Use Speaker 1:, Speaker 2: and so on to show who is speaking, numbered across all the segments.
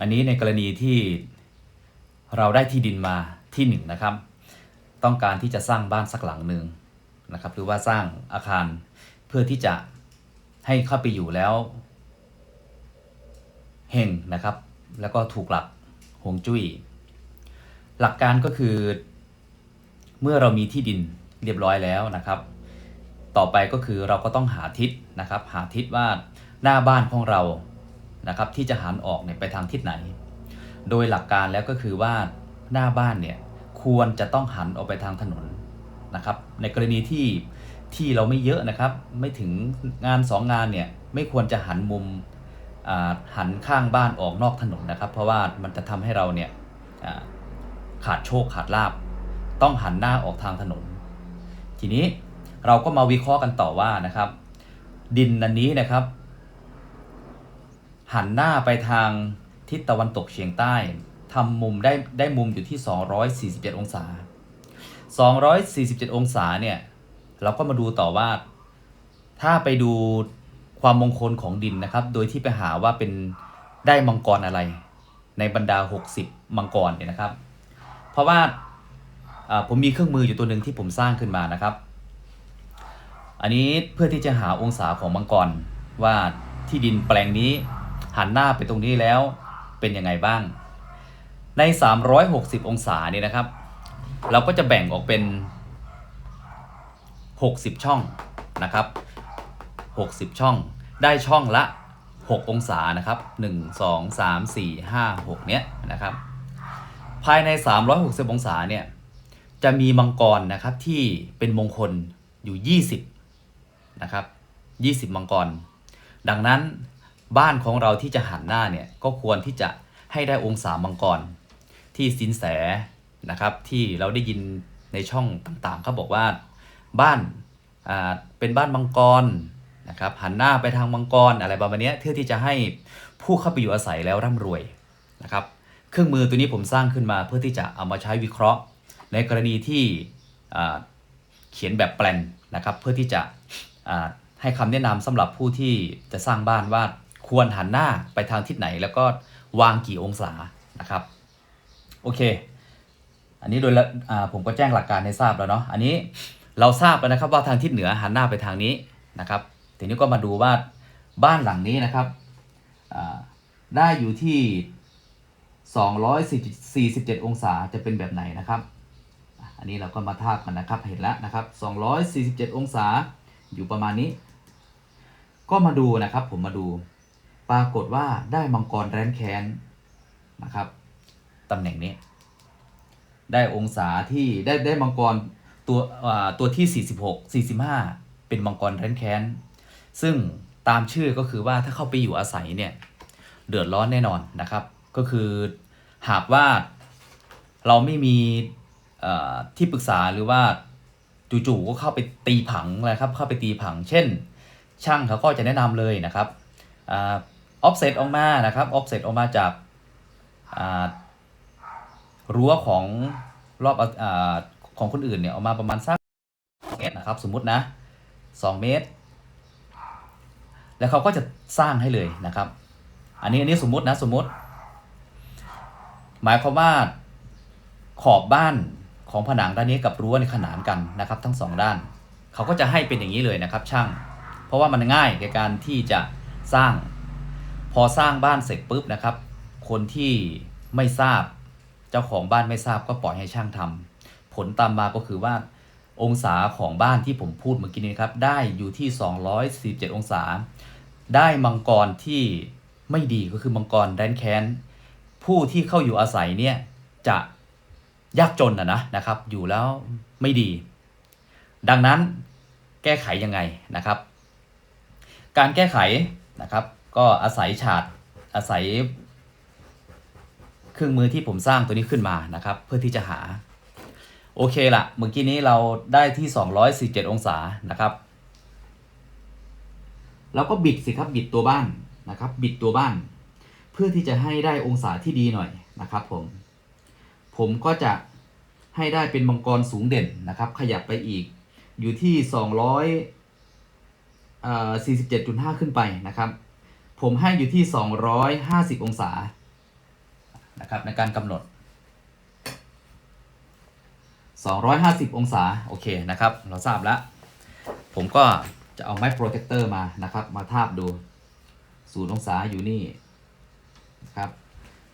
Speaker 1: อันนี้ในกรณีที่เราได้ที่ดินมาที่หนึ่งนะครับ ต้องการที่จะสร้างบ้านสักหลังหนึ่งนะครับหรือว่าสร้างอาคารเพื่อที่จะให้เข้าไปอยู่แล้วเฮงนะครับ แล้วก็ถูกหลักฮวงจุ้ยหลักการก็คือเมื่อเรามีที่ดินเรียบร้อยแล้วนะครับ ต่อไปก็คือเราก็ต้องหาทิศนะครับ หาทิศว่าหน้าบ้านของเรา นะครับที่จะหันออกเนี่ยไปทางทิศไหน โดยหลักการแล้วก็คือว่าหน้าบ้านเนี่ยควรจะต้องหันออกไปทางถนนนะครับ ในกรณีที่ที่เราไม่เยอะนะครับ ไม่ถึงงานสองงานเนี่ยไม่ควรจะหันมุมหันข้างบ้านออกนอกถนนนะครับ เพราะว่ามันจะทำให้เราเนี่ยขาดโชคขาดลาบ ต้องหันหน้าออกทางถนน ทีนี้เราก็มาวิเคราะห์กันต่อว่านะครับ ดินอันนี้นะครับ หันหน้าไปทางทิศตะวันตกเฉียงใต้ทำมุมได้ได้มุมอยู่ที่ 247 องศา 247 องศาเนี่ย เราก็มาดูต่อว่า ถ้าไปดูความมงคลของดินนะครับ โดยที่ไปหาว่าเป็นได้มังกรอะไร ในบรรดา 60 มังกรเนี่ยนะครับ เพราะว่าผมมีเครื่องมืออยู่ตัวหนึ่งที่ผมสร้างขึ้นมานะครับ อันนี้เพื่อที่จะหาองศาของมังกรว่าที่ดินแปลงนี้ หันหน้าไปตรงนี้แล้วเป็นยังไงบ้าง ใน 360 องศาเนี่ยนะครับ เราก็จะแบ่งออกเป็น 60 ช่องนะครับ 60 ช่อง ได้ช่องละ 6 องศานะครับ 1 2 3 4 5 6 เนี้ยนะครับ ภายใน 360 องศาเนี่ย จะมีมังกรนะครับที่เป็นมงคลอยู่ 20 นะครับ 20 มังกร ดังนั้น บ้านของเราที่จะหันหน้าเนี่ยก็ควรที่จะให้ได้องศามังกร ที่สินแสนะครับที่เราได้ยินในช่องต่างๆเขาบอกว่าบ้านอ่าเป็นบ้านมังกรนะครับหันหน้าไปทางมังกรอะไรประมาณนี้เพื่อที่จะให้ผู้เข้าไปอยู่อาศัยแล้วร่ำรวยนะครับเครื่องมือตัวนี้ผมสร้างขึ้นมาเพื่อที่จะเอามาใช้วิเคราะห์ ในกรณีที่อ่าเขียนแบบแปลนนะครับเพื่อที่จะอ่าให้คำแนะนำสำหรับผู้ที่จะสร้างบ้านว่า ควรหันหน้าไปทางทิศไหน แล้วก็วางกี่องศานะครับ โอเค อันนี้โดยละผมก็แจ้งหลักการให้ทราบแล้วเนาะอันนี้เราทราบแล้วนะครับว่าทางทิศเหนือหันหน้าไปทางนี้นะครับ ทีนี้ก็มาดูว่าบ้านหลังนี้นะครับได้อยู่ที่ 247 องศาจะเป็นแบบไหนนะครับ อันนี้เราก็มาทาบกันนะครับเห็นแล้วนะครับ 247 องศาอยู่ประมาณนี้ ก็มาดูนะครับผมมาดู ปรากฏว่าได้มังกรแรนแค้นนะครับตำแหน่งนี้ ได้องศาที่ได้ได้มังกรตัวตัวที่ 46 45 เป็นมังกรแรนแค้น ซึ่งตามชื่อก็คือว่าถ้าเข้าไปอยู่อาศัยเนี่ย เดือดร้อนแน่นอนนะครับ ก็คือหากว่าเราไม่มีที่ปรึกษาหรือว่าจู่ๆก็เข้าไปตีผังอะไรครับ เข้าไปตีผัง เช่น ช่างเขาก็จะแนะนำเลยนะครับ ออฟเซตออกมานะครับออฟเซตออกมาจากรั้วของรอบอของคนอื่นเนี่ยออกมาประมาณสักเมตรนะครับ สมมุตินะ 2 เมตร แล้วเขาก็จะสร้างให้เลยนะครับ อันนี้อันนี้สมมุตินะสมมุติ หมายความว่าขอบบ้านของผนังด้านนี้กับรั้วในขนานกันนะครับ ทั้งสองด้าน เขาก็จะให้เป็นอย่างนี้เลยนะครับ ช่าง เพราะว่ามันง่ายในการที่จะสร้าง พอสร้างบ้านเสร็จปุ๊บนะครับ คนที่ไม่ทราบเจ้าของบ้านไม่ทราบก็ปล่อยให้ช่างทำผลตามมาก็คือว่า องศาของบ้านที่ผมพูดเมื่อกี้นี้ครับ ได้อยู่ที่ 247 องศา ได้มังกรที่ไม่ดีก็คือมังกรแดนแคนผู้ที่เข้าอยู่อาศัยเนี่ยจะยากจนนะนะนะครับ อยู่แล้วไม่ดี ดังนั้นแก้ไขยังไงนะครับ การแก้ไขนะครับ ก็อาศัยฉาดอาศัย เครื่องมือที่ผมสร้างตัวนี้ขึ้นมานะครับ เพื่อที่จะหา โอเคละเมื่อกี้นี้เราได้ที่ 247 องศานะครับเราก็บิดสิครับบิดตัวบ้านนะครับ บิดตัวบ้าน เพื่อที่จะให้ได้องศาที่ดีหน่อยนะครับ ผม ผมก็จะให้ได้เป็นมังกรสูงเด่นนะครับ ขยับไปอีกอยู่ที่ 200เอ่อ47.5 ขึ้นไปนะครับ ผมให้อยู่ที่ 250 องศานะครับในการกำหนด 250 องศา โอเคนะครับ เราทราบแล้ว ผมก็จะเอาไม้โปรเจคเตอร์มานะครับ มาทาบดูศูนย์องศาอยู่นี่นะครับ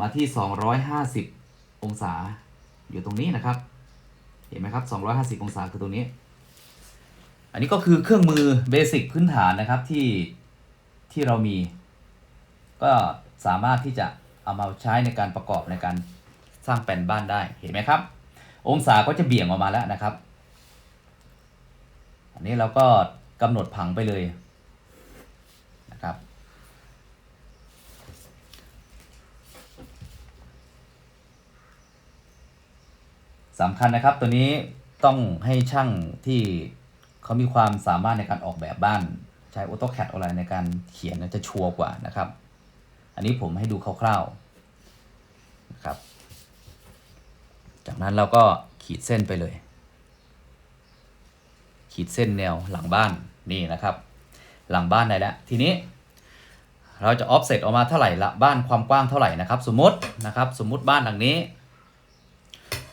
Speaker 1: มาที่ 250 องศาอยู่ตรงนี้นะครับ เห็นไหมครับ 250 องศาคือตรงนี้ อันนี้ก็คือเครื่องมือเบสิกพื้นฐานนะครับที่ที่เรามี ก็สามารถที่จะเอามาใช้ในการประกอบในการสร้างแปลนบ้านได้เห็นไหมครับ องศาก็จะเบี่ยงออกมาแล้วนะครับ อันนี้เราก็กำหนดผังไปเลยนะครับสำคัญนะครับตัวนี้ต้องให้ช่างที่เขามีความสามารถในการออกแบบบ้าน ใช้ AutoCAD อะไรในการเขียนจะชัวร์กว่านะครับ อันนี้ผมให้ดูคร่าวๆนะครับ จากนั้นเราก็ขีดเส้นไปเลย ขีดเส้นแนวหลังบ้านนี่นะครับ หลังบ้านได้แล้ว ทีนี้ เราจะออฟเซตออกมาเท่าไหร่ละบ้านความกว้างเท่าไหร่นะครับ สมมตินะครับ สมมุติบ้านหลังนี้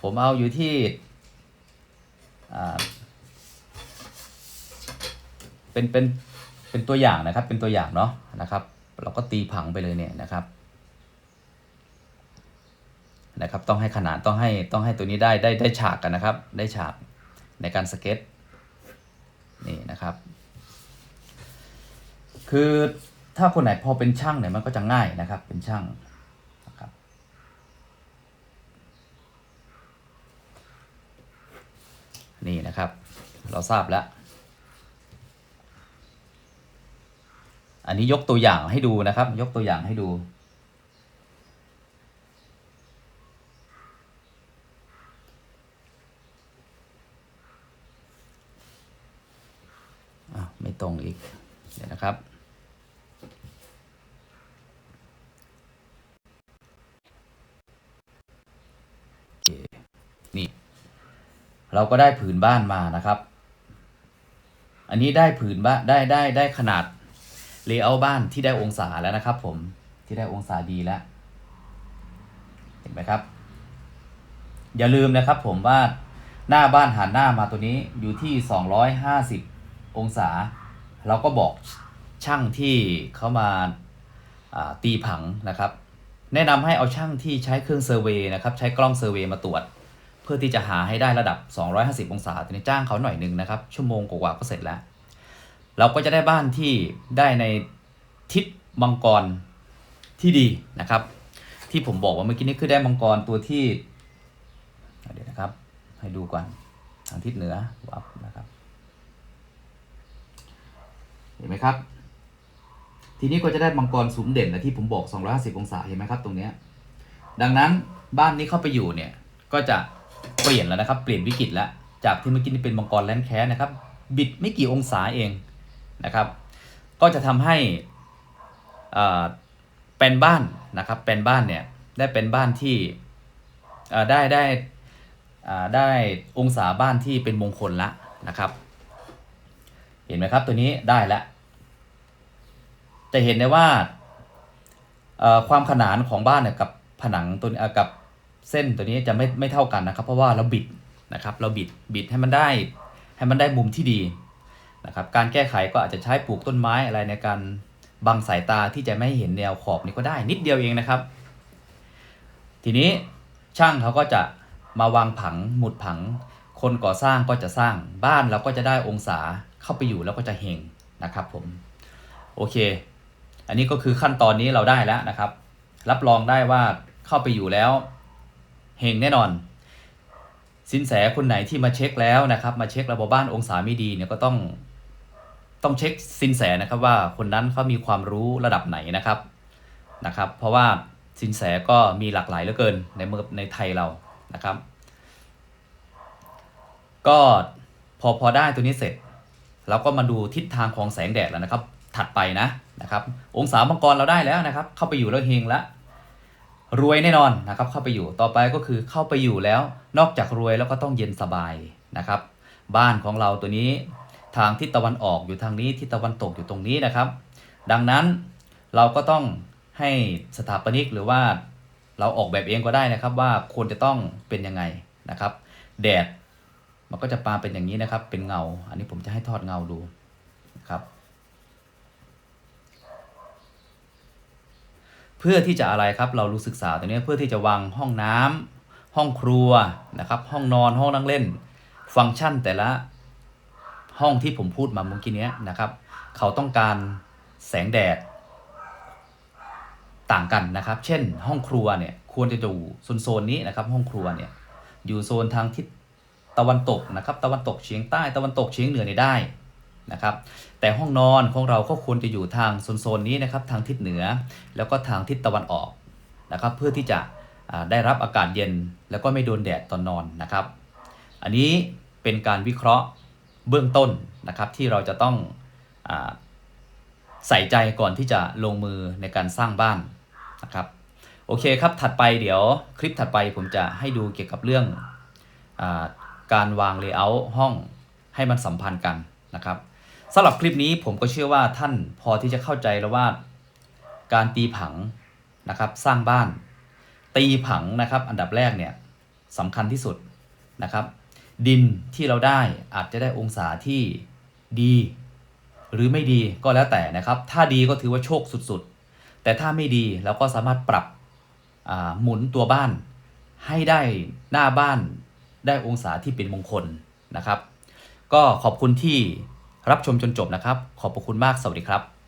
Speaker 1: ผมเอาอยู่ที่เป็นเป็นเป็นตัวอย่างนะครับเป็นตัวอย่างเนาะนะครับ เราก็ตีผังไปเลยเนี่ยนะครับนะครับต้องให้ขนาดต้องให้ต้องให้ตัวนี้ได้ได้ได้ฉากกันนะครับ ได้ฉากในการสเก็ตนี่นะครับ คือถ้าคนไหนพอเป็นช่างเนี่ยมันก็จะง่ายนะครับเป็นช่างนะครับนี่นะครับ เราทราบแล้ว อันนี้ยกตัวอย่างให้ดูนะครับ ยกตัวอย่างให้ดูอ้าไม่ตรงอีก เดี๋ยวนะครับ นี่ เราก็ได้ผืนบ้านมานะครับ อันนี้ได้ผืนบ้านได้ได้ได้ขนาด เลเยอร์บ้านที่ได้องศาแล้วนะครับ ผมที่ได้องศาดีแล้ว เห็นไหมครับ อย่าลืมนะครับ ผมว่าหน้าบ้านหันหน้ามาตัวนี้อยู่ที่ 250 องศา เราก็บอกช่างที่เขามาาตีผังนะครับ แนะนำให้เอาช่างที่ใช้เครื่องเซอร์เวย์นะครับ ใช้กล้องเซอร์เวย์มาตรวจ เพื่อที่จะหาให้ได้ระดับ 250 องศาตัวนี้จ้างเขาหน่อยหนึ่งนะครับ ชั่วโมงกว่าก็เสร็จแล้ว เราก็จะได้บ้านที่ได้ในทิศมังกรที่ดีนะครับ ที่ผมบอกว่าเมื่อกี้นี้คือได้มังกรตัวที่เดี๋ยวนะครับ ให้ดูก่อนทางทิศเหนือวับนะครับ เห็นไหมครับ ทีนี้ก็จะได้มังกรสูงเด่นนะที่ผมบอก 250 องศาเห็นไหมครับตรงเนี้ยดังนั้นบ้านนี้เข้าไปอยู่เนี่ยก็จะเปลี่ยนแล้วนะครับ เปลี่ยนวิกฤตแล้วจากที่เมื่อกี้นี่เป็นมังกรแลนแคสนะครับ บิดไม่กี่องศาเอง นะครับ ก็จะทำให้เป็นบ้านนะครับเป็นบ้านเนี่ยได้เป็นบ้านที่ได้ได้ได้องศาบ้านที่เป็นมงคลละนะครับ เห็นไหมครับตัวนี้ได้แล้วจะเห็นได้ว่าความขนานของบ้านเนี่ยกับผนังตัวนี้กับเส้นตัวนี้จะไม่ไม่เท่ากันนะครับ เพราะว่าเราบิดนะครับ เราบิดบิดให้มันได้ให้มันได้มุมที่ดี นะครับการแก้ไขก็อาจจะใช้ปลูกต้นไม้อะไรในการบังสายตาที่จะไม่ให้เห็นแนวขอบนี้ก็ได้นิดเดียวเองนะครับ ทีนี้ช่างเขาก็จะมาวางผังหมุดผัง คนก่อสร้างก็จะสร้างบ้านเราก็จะได้องศาเข้าไปอยู่แล้วก็จะเฮงนะครับผมโอเค อันนี้ก็คือขั้นตอนนี้เราได้แล้วนะครับ รับรองได้ว่าเข้าไปอยู่แล้วเฮงแน่นอน สินแสคนไหนที่มาเช็คแล้วนะครับ มาเช็คระบบบ้านองศาไม่ดีเนี่ยก็ต้อง ต้องเช็คสินแสนะครับว่าคนนั้นเขามีความรู้ระดับไหนนะครับนะครับ เพราะว่าสินแสก็มีหลากหลายเหลือเกินในเมืองในไทยเรานะครับ ก็พอพอได้ตัวนี้เสร็จ เราก็มาดูทิศทางของแสงแดดแล้วนะครับ ถัดไปนะนะครับ องศามังกรเราได้แล้วนะครับ เข้าไปอยู่แล้วเฮงแล้วรวยแน่นอนนะครับ เข้าไปอยู่ต่อไปก็คือเข้าไปอยู่แล้ว นอกจากรวยแล้วก็ต้องเย็นสบายนะครับ บ้านของเราตัวนี้ ทางทิศตะวันออกอยู่ทางนี้ทิศตะวันตกอยู่ตรงนี้นะครับ ดังนั้นเราก็ต้องให้สถาปนิกหรือว่าเราออกแบบเองก็ได้นะครับว่าควรจะต้องเป็นยังไงนะครับ แดดมันก็จะปาเป็นอย่างนี้นะครับ เป็นเงา อันนี้ผมจะให้ทอดเงาดูนะครับ เพื่อที่จะอะไรครับเรารู้ศึกษาตัวนี้เพื่อที่จะวางห้องน้ำห้องครัวนะครับ ห้องนอนห้องนั่งเล่น ฟังก์ชันแต่ละ ห้องที่ผมพูดมาเมื่อกี้นี้นะครับ เขาต้องการแสงแดด ต่างกันนะครับ เช่น ห้องครัวเนี่ยควรจะอยู่โซนโซนนี้นะครับ ห้องครัวเนี่ยอยู่โซนทางทิศตะวันตกนะครับ ตะวันตกเฉียงใต้ตะวันตกเฉียงเหนือเนี่ยได้นะครับ แต่ห้องนอนของเราก็ควรจะอยู่ทางโซนโซนนี้นะครับ ทางทิศเหนือ แล้วก็ทางทิศตะวันออกนะครับ เพื่อที่จะได้รับอากาศเย็นแล้วก็ไม่โดนแดดตอนนอนนะครับ อันนี้เป็นการวิเคราะห์ เบื้องต้นนะครับที่เราจะต้องอใส่ใจก่อนที่จะลงมือในการสร้างบ้านนะครับโอเคครับถัดไปเดี๋ยวคลิปถัดไปผมจะให้ดูเกี่ยวกับเรื่องอการวางเลเยอร์ห้องให้มันสัมพันธ์กันนะครับสำหรับคลิปนี้ผมก็เชื่อว่าท่านพอที่จะเข้าใจแล้วว่าการตีผังนะครับสร้างบ้าน ตีผังนะครับอันดับแรกเนี่ยสำคัญที่สุดนะครับ ดินที่เราได้อาจจะได้องศาที่ดี หรือไม่ดีก็แล้วแต่นะครับ ถ้าดีก็ถือว่าโชคสุดๆ แต่ถ้าไม่ดีเราก็สามารถปรับหมุนตัวบ้านให้ได้หน้าบ้านได้องศาที่เป็นมงคลนะครับ ก็ขอบคุณที่รับชมจนจบนะครับ ขอบพระคุณมากสวัสดีครับ